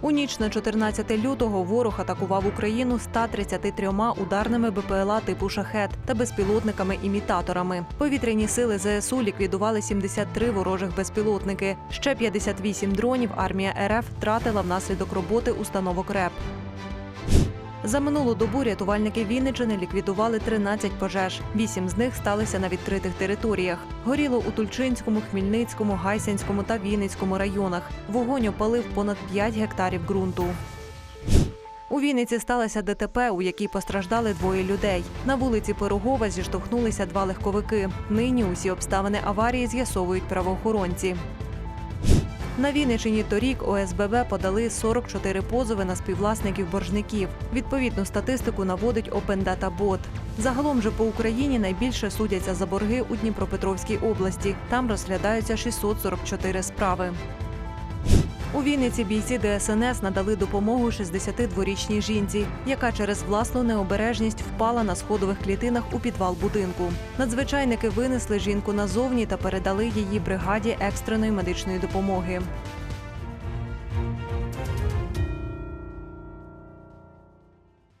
У ніч на 14 лютого ворог атакував Україну 133 ударними БПЛА типу шахет та безпілотниками-імітаторами. Повітряні сили ЗСУ ліквідували 73 ворожих безпілотники. Ще 58 дронів армія РФ втратила внаслідок роботи установок РЕП. За минулу добу рятувальники Вінничини ліквідували 13 пожеж. Вісім з них сталися на відкритих територіях. Горіло у Тульчинському, Хмільницькому, Гайсинському та Вінницькому районах. Вогонь опалив понад 5 гектарів ґрунту. У Вінниці сталося ДТП, у якій постраждали двоє людей. На вулиці Пирогова зіштовхнулися два легковики. Нині усі обставини аварії з'ясовують правоохоронці. На Вінничині торік ОСББ подали 44 позови на співвласників боржників. Відповідну статистику наводить Open Data Bot. Загалом же по Україні найбільше судяться за борги у Дніпропетровській області. Там розглядаються 644 справи. У Вінниці бійці ДСНС надали допомогу 62-річній жінці, яка через власну необережність впала на сходових клітинах у підвал будинку. Надзвичайники винесли жінку назовні та передали її бригаді екстреної медичної допомоги.